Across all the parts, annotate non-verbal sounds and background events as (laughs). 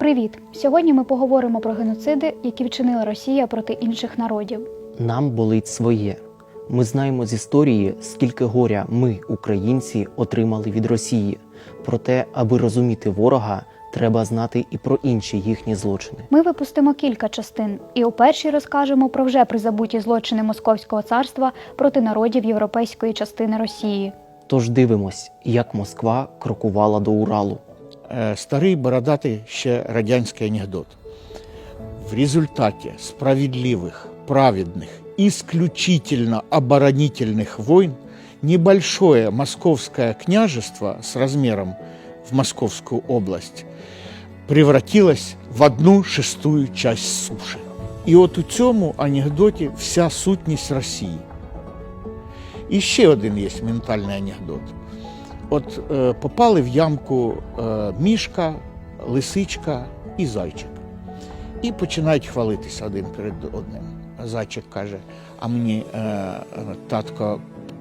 Привіт! Сьогодні ми поговоримо про геноциди, які вчинила Росія проти інших народів. Нам болить своє. Ми знаємо з історії, скільки горя ми, українці, отримали від Росії. Проте, аби розуміти ворога, треба знати і про інші їхні злочини. Ми випустимо кілька частин, і у першій розкажемо про вже призабуті злочини Московського царства проти народів європейської частини Росії. Тож дивимось, як Москва крокувала до Уралу. Е, старий бородатий ще радянський анекдот. В результате справедливых, праведных, исключительно оборонительных войн небольшое московское княжество с размером в Московскую область превратилось в одну шестую часть суши. І от у цьому анекдоті вся сутність Росії. І ще один є ментальний анекдот. От е, попали в ямку е, мішка, лисичка і зайчик. І починають хвалитися один перед одним. Зайчик каже: а мені е, е, татко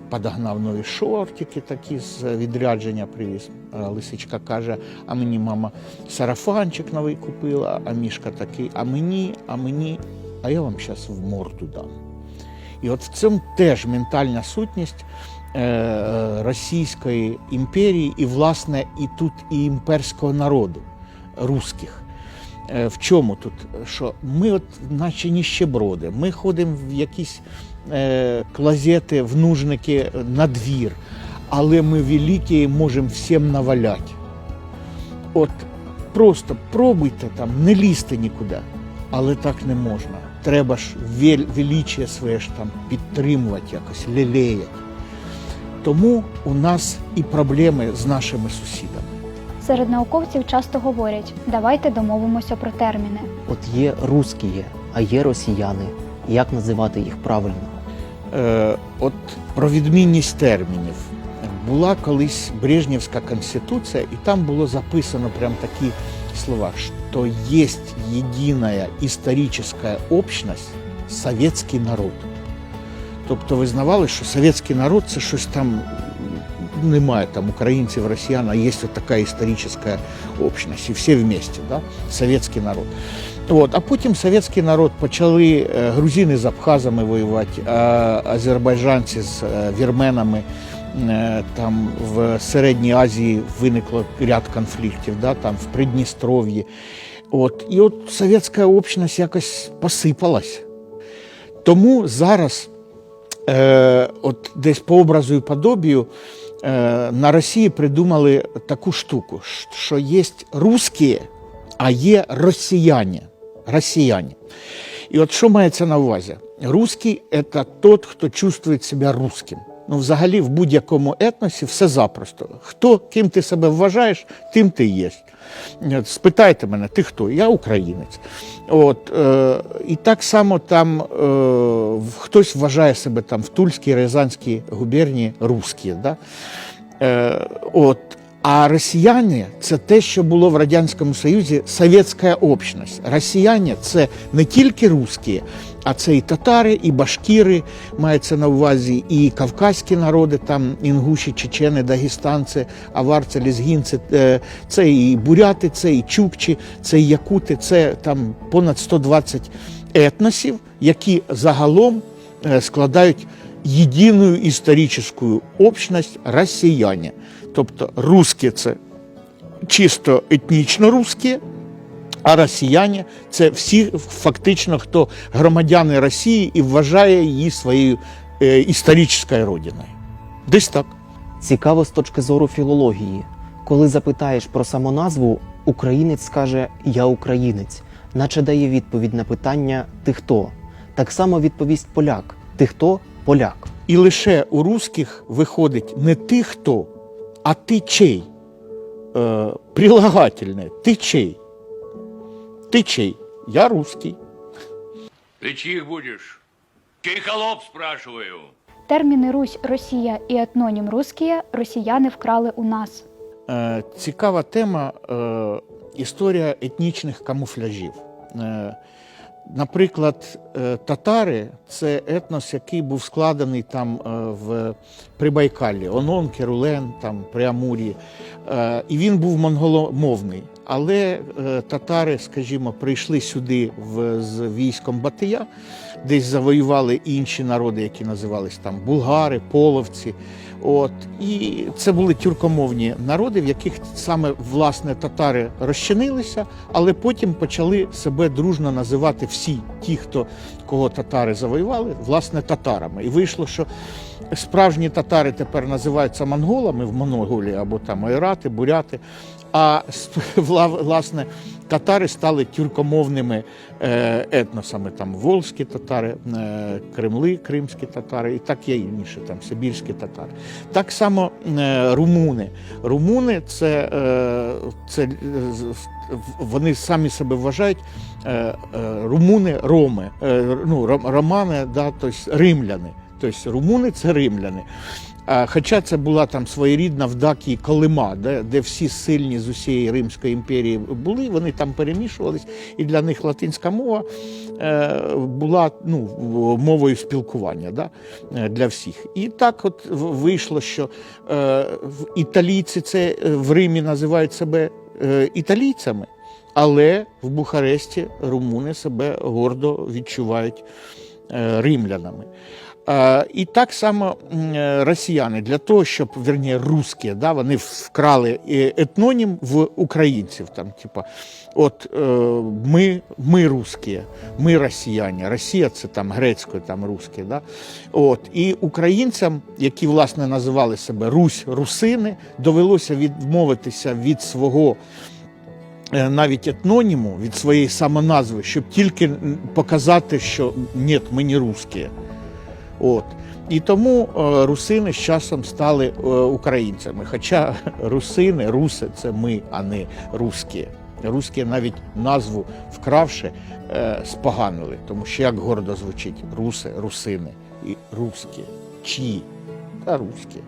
подогнав нові шортики такі з відрядження привіз. Лисичка каже: а мені мама сарафанчик новий купила, а мішка такий, а мені, а мені, а я вам зараз в морду дам. І от в цьому теж ментальна сутність е, Російської імперії, і, власне, і тут і імперського народу русських. Е, В чому тут? Що ми, от, наче ніщеброди, ми ходимо в якісь е, клозети, в нужники на двір, але ми великі можемо всім наваляти. От просто пробуйте там, не лізьте нікуди, але так не можна. Треба ж вель- своє ж там підтримувати якось, лелеяти. Тому у нас і проблеми з нашими сусідами. Серед науковців часто говорять: давайте домовимося про терміни. От є русські, а є росіяни. Як називати їх правильно? Е, от про відмінність термінів. Була колись Брежнівська конституція, і там було записано прям такі слова, що є єдина історична общність совєтський народ. Тобто визнавали, що совєтський народ це щось там немає там українців, росіян, а є от така історична общність, і всі вместе, да? совєтський народ. От, а потім совєтський народ почали е, грузини з абхазами воювати, а азербайджанці з е, вірменами. Е, Там в Середній Азії виникло ряд конфліктів, да, там в Придністров'ї. От, і от совєтська общність якось посипалась. Тому зараз, е, от десь по образу і подобію, е, на Росії придумали таку штуку, що є русські, а є росіяни. росіяни. І от що мається на увазі? Русський – це тот, хто чувствує себе русським. Ну, взагалі, в будь-якому етносі все запросто. Хто, ким ти себе вважаєш, тим ти є. Спитайте мене, ти хто? Я українець. От, е, і так само там е, хтось вважає себе там в Тульській, Рязанській губернії русські. Да? Е, от. А росіяни це те, що було в Радянському Союзі совєтська общність. Росіяни це не тільки русські, а це і татари, і башкіри, мається на увазі, і кавказькі народи, там інгуші, чечени, дагестанці, аварці, лізгінці, е, це і буряти, це і чукчі, це і якути, це там понад 120 етносів, які загалом е, складають єдину історичну общність росіяни. Тобто русські це чисто етнічно русські, а росіяни це всі фактично, хто громадяни Росії і вважає її своєю е, історичною родиною. Десь так. Цікаво з точки зору філології. Коли запитаєш про самоназву, українець скаже Я українець, наче дає відповідь на питання Ти хто? Так само відповість поляк Ти хто? Поляк. І лише у русських виходить не ти хто, а ти чей. Е, прилагательне ти чей. Ти чей. Я русський. Ты чьих будешь? Чей холоп, спрашиваю? Терміни Русь, Росія і етнонім Рускія росіяни вкрали у нас. Е, Цікава тема е, історія етнічних камуфляжів. Е, Наприклад, е, татари це етнос, який був складений там е, в Прибайкаллі, Онон, Керулен, там Преамурі. Е, І він був монголомовний. Але е, татари, скажімо, прийшли сюди в, з військом Батия, десь завоювали інші народи, які називались там булгари, половці. От і це були тюркомовні народи, в яких саме власне татари розчинилися, але потім почали себе дружно називати всі ті, хто кого татари завоювали, власне татарами. І вийшло, що справжні татари тепер називаються монголами в Монголії або там айрати, буряти. А (laughs) власне татари стали тюркомовними е, етносами. Там волзькі татари, е, кремли, кримські татари і так є інше, там сибірські татари. Так само е, румуни. Румуни це, це вони самі себе вважають румуни роми, ну, романи, да, тобто римляни. Тобто румуни це римляни. Хоча це була там своєрідна в Дакії Колима, де, де всі сильні з усієї Римської імперії були, вони там перемішувались, і для них латинська мова е, була ну, мовою спілкування да, е, для всіх. І так от вийшло, що е, італійці це в Римі називають себе італійцями, але в Бухаресті румуни себе гордо відчувають римлянами. І так само е, росіяни для того, щоб верні, русські, да, вони вкрали е, етнонім в українців. Там, типа, от е, ми, ми русські, ми росіяни. Росія це там грецькою, там русські. Да? От, і українцям, які власне називали себе Русь, русини, довелося відмовитися від свого навіть етноніму, від своєї самоназви, щоб тільки показати, що ні, ми не русські. От. І тому е, русини з часом стали е, українцями. Хоча русини, руси це ми, а не русські. Русські навіть назву вкравши, е, споганили, тому що як гордо звучить руси, русини і русські. Чиї? Та русські.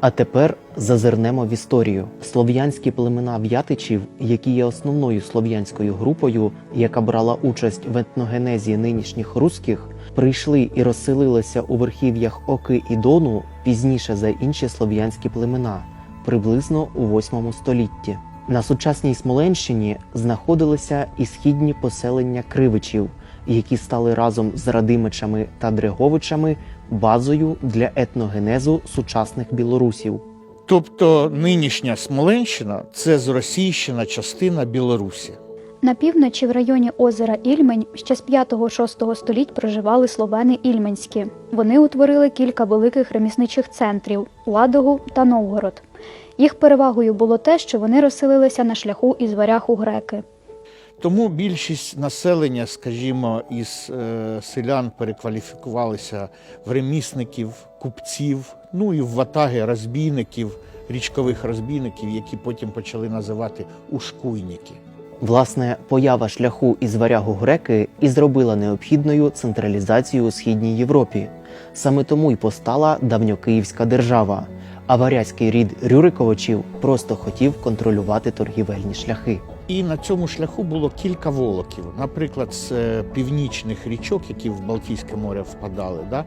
А тепер зазирнемо в історію. Слов'янські племена в'ятичів, які є основною слов'янською групою, яка брала участь в етногенезі нинішніх руських, прийшли і розселилися у верхів'ях Оки і Дону пізніше за інші слов'янські племена, приблизно у 8 столітті. На сучасній Смоленщині знаходилися і східні поселення кривичів, які стали разом з Радимичами та Дреговичами базою для етногенезу сучасних білорусів. Тобто нинішня Смоленщина це зросійщена частина Білорусі. На півночі в районі озера Ільмень ще з 5-6 століть проживали словени ільменські. Вони утворили кілька великих ремісничих центрів Ладогу та Новгород. Їх перевагою було те, що вони розселилися на шляху із варяг у греки. Тому більшість населення, скажімо, із е, селян перекваліфікувалися в ремісників, купців, ну і в ватаги розбійників, річкових розбійників, які потім почали називати ушкуйники. Власне, поява шляху із варягу греки і зробила необхідною централізацію у східній Європі. Саме тому й постала давньокиївська держава. А варязький рід Рюриковичів просто хотів контролювати торгівельні шляхи. І на цьому шляху було кілька волоків. Наприклад, з е, північних річок, які в Балтійське море впадали. Да?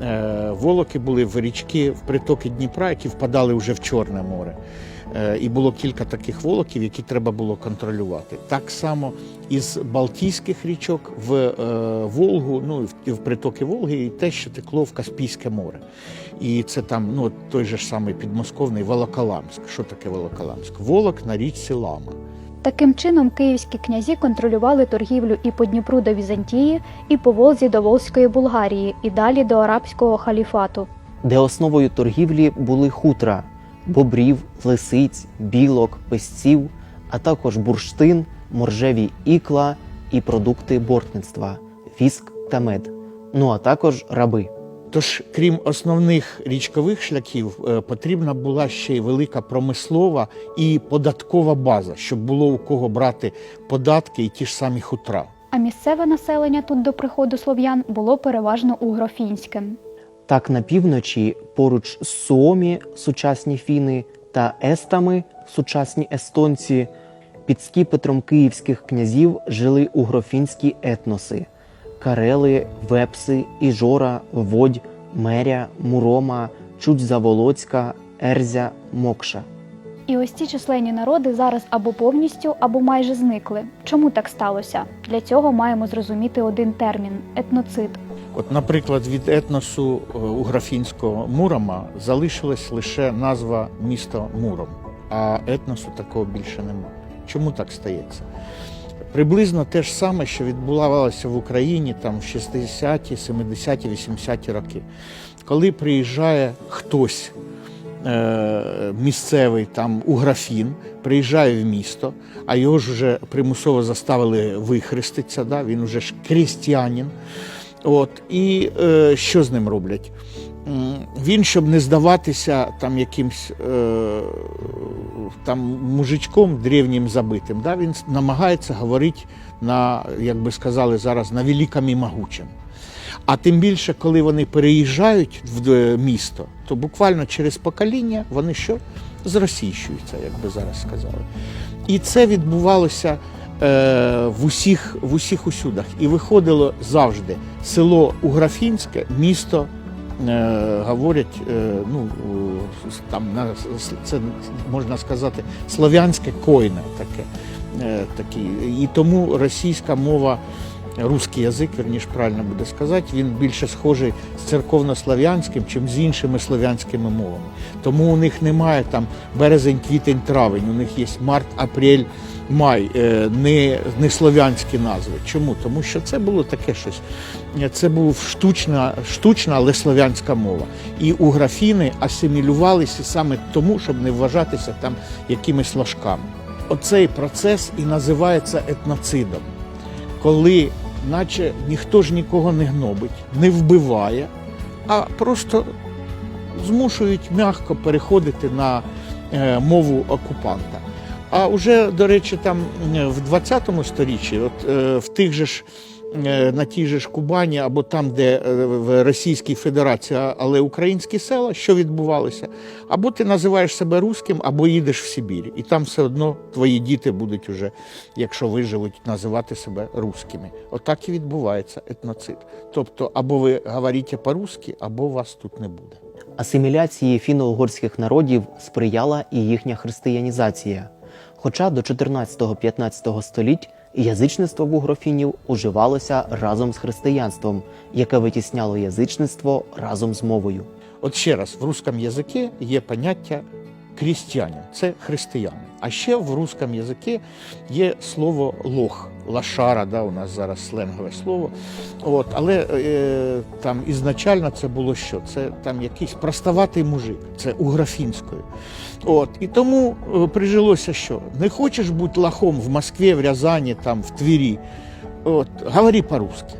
Е, волоки були в річки, в притоки Дніпра, які впадали вже в Чорне море. Е, І було кілька таких волоків, які треба було контролювати. Так само із Балтійських річок в е, Волгу, ну і в, і в притоки Волги, і те, що текло в Каспійське море. І це там ну, той же ж самий підмосковний Волоколамськ. Що таке Волоколамськ? Волок на річці Лама. Таким чином, київські князі контролювали торгівлю і по Дніпру до Візантії, і по Волзі до Волзької Булгарії, і далі до арабського халіфату. де основою торгівлі були хутра, бобрів, лисиць, білок, песців, а також бурштин, моржеві ікла і продукти бортництва, віск та мед. Ну а також раби. Тож, крім основних річкових шляхів, е, потрібна була ще й велика промислова і податкова база, щоб було у кого брати податки і ті ж самі хутра. А місцеве населення тут до приходу слов'ян було переважно угрофінським. Так на півночі, поруч з Суомі, сучасні фіни, та естами, сучасні естонці, під скіпетром київських князів жили угрофінські етноси: Карели, Вепси, Іжора, Водь, Меря, Мурома, Чудзаволоцька, Ерзя, Мокша. І ось ці численні народи зараз або повністю, або майже зникли. Чому так сталося? Для цього маємо зрозуміти один термін етноцид. От, наприклад, від етносу е, уграфінського Мурома залишилась лише назва міста Муром, а етносу такого більше немає. Чому так стається? Приблизно те ж саме, що відбувалося в Україні там в 60-ті, 70-ті, 80-ті роки. Коли приїжджає хтось е, місцевий там уграфін, приїжджає в місто, а його ж вже примусово заставили вихреститися, да? він вже ж крістіанін. От, і е, що з ним роблять? Він, щоб не здаватися там якимсь е, там мужичком древнім забитим, да, він намагається говорити на, як би сказали зараз, на великому і могучому. А тим більше, коли вони переїжджають в е, місто, то буквально через покоління вони що? Зросійщуються, як би зараз сказали. І це відбувалося в усіх, в усіх усюдах. І виходило завжди село Уграфінське, місто. е, Говорять, е, ну е, там це можна сказати слов'янське койне таке, е, такі. І тому російська мова, русський язик, верніше правильно буде сказати, він більше схожий з церковнослов'янським, чим з іншими слов'янськими мовами. Тому у них немає там березень, квітень, травень. У них є март, апрель, май, е, не, не слов'янські назви. Чому? Тому що це було таке щось. Це була штучна, штучна, але слов'янська мова. І уграфіни асимілювалися саме тому, щоб не вважатися там якимись ложками. Оцей процес і називається етноцидом, коли, наче ніхто ж нікого не гнобить, не вбиває, а просто змушують м'яко переходити на е, мову окупанта. А вже, до речі, там е, в 20 сторіччі, от е, в тих же ж е, на тій же ж Кубані, або там, де в Російській Федерації, але українські села, що відбувалося? Або ти називаєш себе руським, або їдеш в Сибір, і там все одно твої діти будуть уже, якщо виживуть, називати себе руськими. Отак і відбувається етноцид. Тобто, або ви говорите по-русски, або вас тут не буде. Асиміляції фіно-угорських народів сприяла і їхня християнізація. Хоча до 14-15 століть язичництво вугрофінів уживалося разом з християнством, яке витісняло язичництво разом з мовою. От ще раз, в русском язикі є поняття крістянин, це християни. А ще в русском язикі є слово лох, лашара, да, у нас зараз сленгове слово. От, але е, там ізначально це було що? Це там якийсь простоватий мужик, це уграфінською. От, і тому е, прижилося що? Не хочеш бути лохом в Москві, в Рязані, там, в Твірі, от, говори по-русски.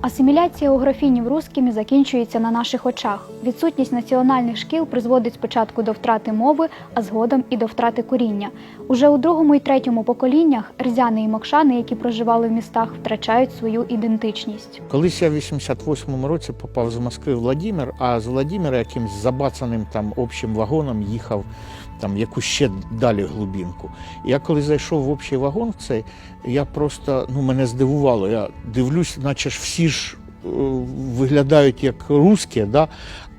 Асиміляція угрофінів рускими закінчується на наших очах. Відсутність національних шкіл призводить спочатку до втрати мови, а згодом і до втрати коріння. Уже у другому і третьому поколіннях рзяни і мокшани, які проживали в містах, втрачають свою ідентичність. Колись я в 88-му році попав з Москви в Владимир, а з Владимира якимсь забацаним там общим вагоном їхав там якусь ще далі глибинку. Я коли зайшов в общий вагон цей, я просто ну мене здивувало. Я дивлюсь, наче ж всі ж е, виглядають як русські, да?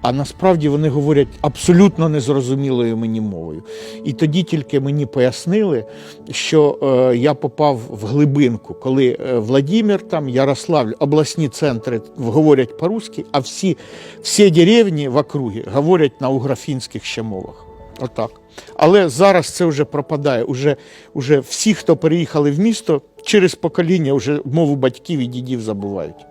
а насправді вони говорять абсолютно незрозумілою мені мовою. І тоді тільки мені пояснили, що е, я попав в глибинку, коли е, Владимир, там, Ярославль, обласні центри говорять по-русски, а всі, всі деревні в округі говорять на уграфінських ще мовах. Отак. Але зараз це вже пропадає. Уже, уже всі, хто переїхали в місто, через покоління вже мову батьків і дідів забувають.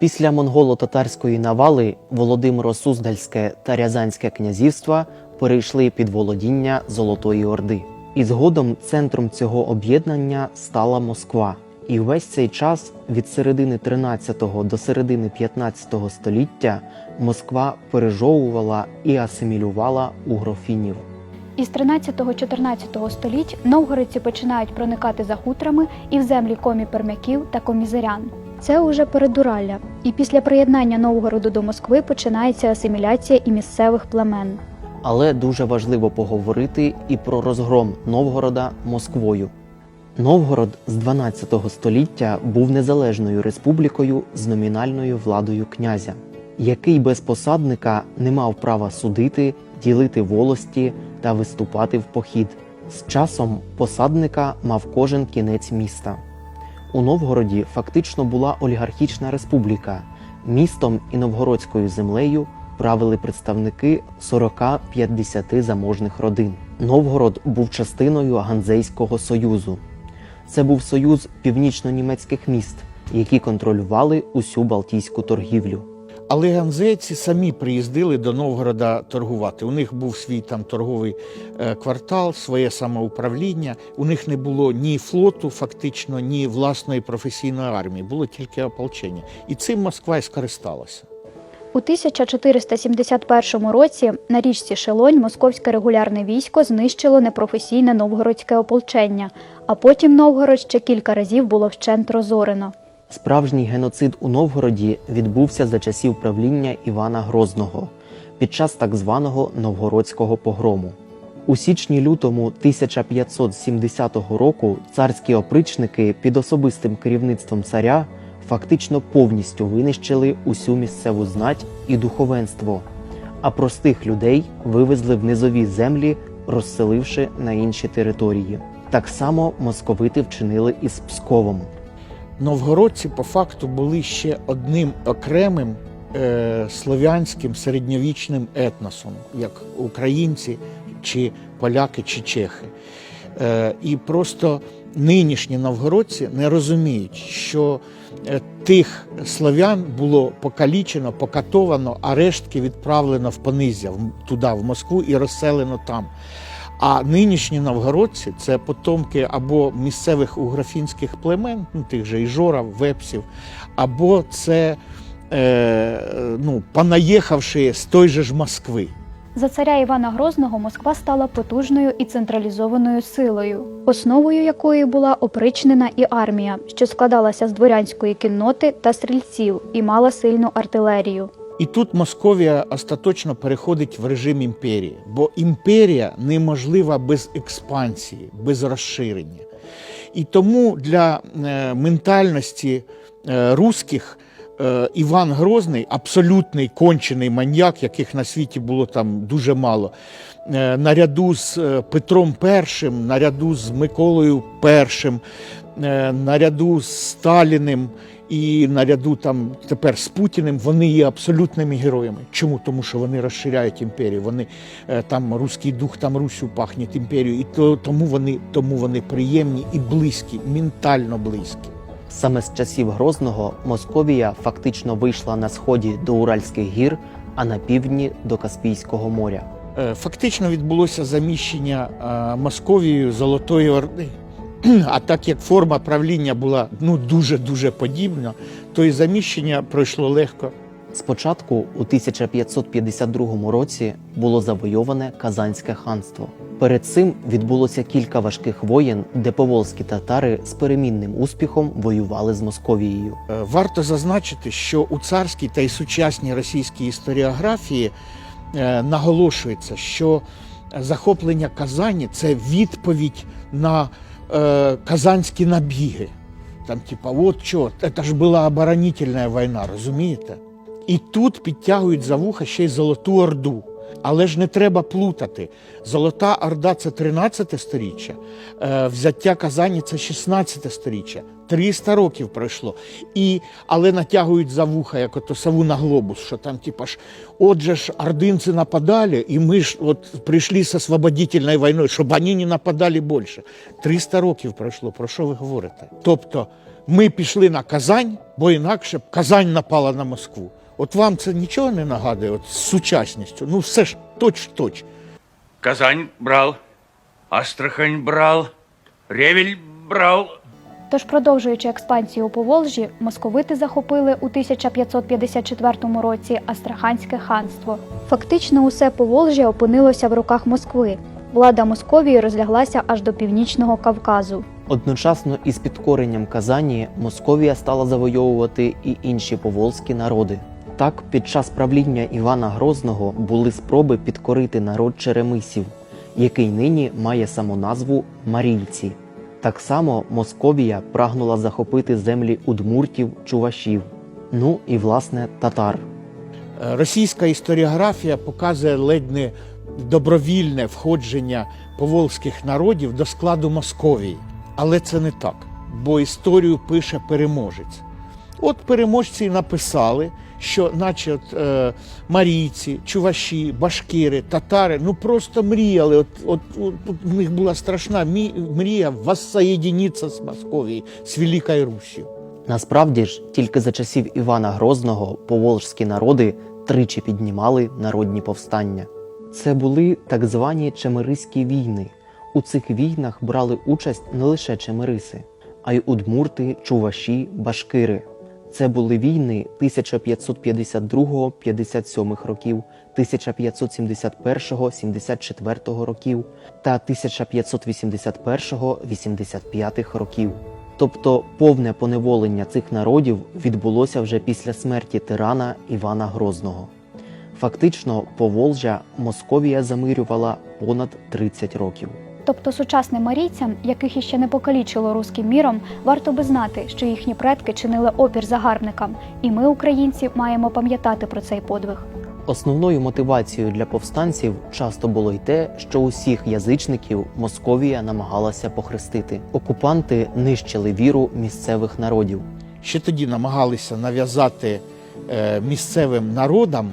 Після монголо-татарської навали Володимиро Суздальське та Рязанське князівства перейшли під володіння Золотої Орди. І згодом центром цього об'єднання стала Москва. І весь цей час від середини 13 до середини 15 століття Москва пережовувала і асимілювала угрофінів. Із 13-14 століть новгородці починають проникати за хутрами і в землі комі пермяків та комізерян. Це уже передуралля, і після приєднання Новгороду до Москви починається асиміляція і місцевих племен. Але дуже важливо поговорити і про розгром Новгорода Москвою. Новгород з 12 століття був незалежною республікою з номінальною владою князя. який без посадника не мав права судити, ділити волості та виступати в похід. З часом посадника мав кожен кінець міста. У Новгороді фактично була олігархічна республіка. Містом і новгородською землею правили представники 40-50 заможних родин. Новгород був частиною Ганзейського союзу. Це був союз північно-німецьких міст, які контролювали усю Балтійську торгівлю. Але ганзейці самі приїздили до Новгорода торгувати. У них був свій там торговий е, квартал, своє самоуправління. У них не було ні флоту, фактично, ні власної професійної армії, було тільки ополчення. І цим Москва і скористалася. У 1471 році на річці Шелонь московське регулярне військо знищило непрофесійне новгородське ополчення, а потім Новгород ще кілька разів було вщент розорено. Справжній геноцид у Новгороді відбувся за часів правління Івана Грозного під час так званого новгородського погрому. У січні-лютому 1570 року царські опричники під особистим керівництвом царя фактично повністю винищили усю місцеву знать і духовенство, а простих людей вивезли в низові землі, розселивши на інші території. Так само московити вчинили із Псковом. Новгородці по факту були ще одним окремим е, слов'янським середньовічним етносом, як українці, чи поляки, чи чехи. Е, і просто нинішні новгородці не розуміють, що е, тих слов'ян було покалічено, покатовано, а рештки відправлено в Понизя, туди, в Москву, і розселено там. А нинішні новгородці це потомки або місцевих уграфінських племен, ну тих же Іжора, Вепсів, або це е, ну, понаїхавши з той же ж Москви. За царя Івана Грозного Москва стала потужною і централізованою силою, основою якої була опричнена і армія, що складалася з дворянської кінноти та стрільців і мала сильну артилерію. І тут Московія остаточно переходить в режим імперії, бо імперія неможлива без експансії, без розширення. І тому для е, ментальності е, русських е, Іван Грозний абсолютний кончений маньяк, яких на світі було там дуже мало. е, Наряду з е, Петром І, наряду з Миколою І, е, наряду з Сталіним і наряду там тепер з Путіним, вони є абсолютними героями. Чому? Тому що вони розширяють імперію. Вони е, там руський дух, там Русю пахне імперією, і то, тому вони тому вони приємні і близькі, ментально близькі. Саме з часів Грозного Московія фактично вийшла на сході до Уральських гір, а на півдні до Каспійського моря. Е, Фактично відбулося заміщення е, Московією Золотої Орди. (clears throat) А так як форма правління була ну дуже дуже подібна, то і заміщення пройшло легко. Спочатку, у 1552 році, було завойоване Казанське ханство. Перед цим відбулося кілька важких воєн, де поволзькі татари з перемінним успіхом воювали з Московією. Е, Варто зазначити, що у царській та й сучасній російській історіографії е, наголошується, що захоплення Казані це відповідь на е, казанські набіги. Там, типа, от що, це ж була оборонительна війна, розумієте? І тут підтягують за вуха ще й Золоту Орду. Але ж не треба плутати. Золота Орда це 13 сторіччя, е, взяття Казані це 16 сторіччя. 300 років пройшло. І, але натягують за вуха, як ото сову на глобус, що там, типа ж, отже ж, ординці нападали, і ми ж от прийшли з освободительною війною, щоб вони не нападали більше. 300 років пройшло. Про що ви говорите? Тобто ми пішли на Казань, бо інакше б Казань напала на Москву. От вам це нічого не нагадує от, з сучасністю? Ну все ж точ-точ. Казань брал, Астрахань брал, Ревель брал. Тож, продовжуючи експансію у Поволжі, московити захопили у 1554 році Астраханське ханство. Фактично, усе Поволжя опинилося в руках Москви. Влада Московії розляглася аж до північного Кавказу. Одночасно із підкоренням Казані Московія стала завойовувати і інші поволзькі народи. Так, під час правління Івана Грозного були спроби підкорити народ черемисів, який нині має самоназву Марільці. Так само Московія прагнула захопити землі удмуртів, чувашів, ну і власне татар. Російська історіографія показує ледь не добровільне входження поволзьких народів до складу Московії. Але це не так, бо історію пише переможець. От переможці написали, що, наче от, е, марійці, чуваші, башкири, татари ну просто мріяли. От, от, от, у них була страшна мрія воссоєдінитися з Московією, з Великою Руссю. Насправді ж, тільки за часів Івана Грозного поволжські народи тричі піднімали народні повстання. Це були так звані Чемериські війни. У цих війнах брали участь не лише чемериси, а й удмурти, чуваші, башкири. Це були війни 1552-57 років, 1571-74 років та 1581-85 років. Тобто повне поневолення цих народів відбулося вже після смерті тирана Івана Грозного. Фактично, Поволжя Московія замирювала понад 30 років. Тобто сучасним марійцям, яких іще не покалічило руським міром, варто би знати, що їхні предки чинили опір загарбникам, і ми, українці, маємо пам'ятати про цей подвиг. Основною мотивацією для повстанців часто було й те, що усіх язичників Московія намагалася похрестити. Окупанти нищили віру місцевих народів. Ще тоді намагалися нав'язати е, місцевим народам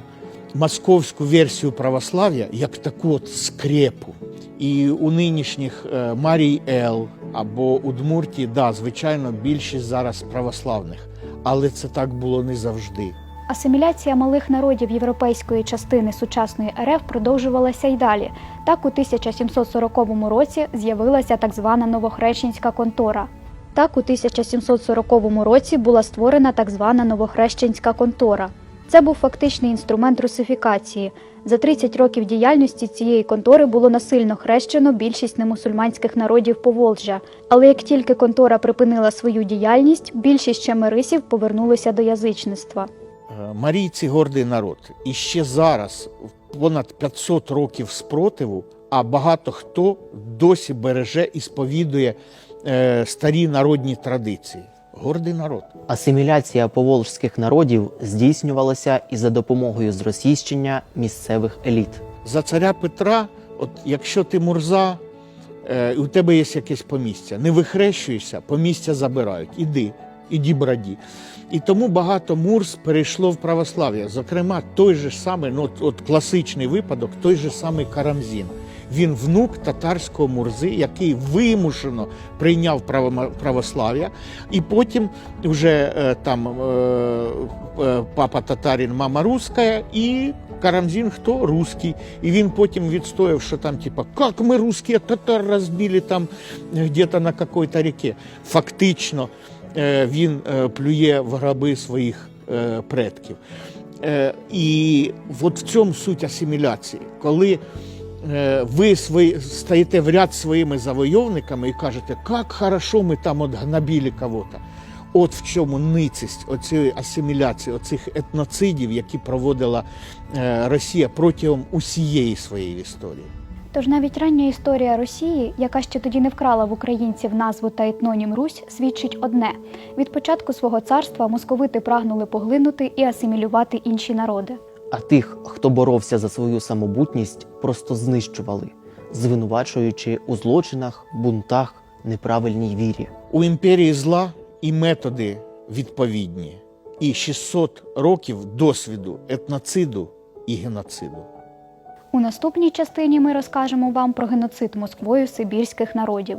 московську версію православ'я як таку от скрепу. І у нинішніх е, Марій Ел або Удмурті, да, звичайно, більшість зараз православних, але це так було не завжди. Асиміляція малих народів європейської частини сучасної РФ продовжувалася й далі. Так, у 1740 році з'явилася так звана Новохрещенська контора. Так, у 1740 році була створена так звана Новохрещенська контора. Це був фактичний інструмент русифікації. За 30 років діяльності цієї контори було насильно хрещено більшість немусульманських народів Поволжя. Але як тільки контора припинила свою діяльність, більшість чемерисів повернулися до язичництва. Е, Марійці гордий народ. І ще зараз, понад 500 років спротиву, а багато хто досі береже і сповідує е, старі народні традиції. Гордий народ. Асиміляція поволжських народів здійснювалася і за допомогою зросійщення місцевих еліт. За царя Петра, от якщо ти мурза, е, у тебе є якесь помістя, не вихрещуєшся, помістя забирають. Іди, іді браді. І тому багато мурз перейшло в православ'я. Зокрема, той же самий, ну от, от класичний випадок, той же самий Карамзін. Він внук татарського мурзи, який вимушено прийняв православ'я, і потім вже е, там е, е, папа татарин, мама руська, і Карамзін хто? Русський. І він потім відстояв, що там, типа, як ми русські татар розбили там где-то на какой-то реке. Фактично він плює в граби своїх предків. І от в цьому суть асиміляції, коли ви свої, стаєте в ряд своїми завойовниками і кажете, як хорошо ми там от гнобили кого-то. От в чому ницість оцієї асиміляції, оцих етноцидів, які проводила е, Росія протягом усієї своєї історії. Тож навіть рання історія Росії, яка ще тоді не вкрала в українців назву та етнонім Русь, свідчить одне: від початку свого царства московити прагнули поглинути і асимілювати інші народи. А тих, хто боровся за свою самобутність, просто знищували, звинувачуючи у злочинах, бунтах, неправильній вірі. У імперії зла і методи відповідні, і 600 років досвіду етноциду і геноциду. У наступній частині ми розкажемо вам про геноцид Москвою сибірських народів.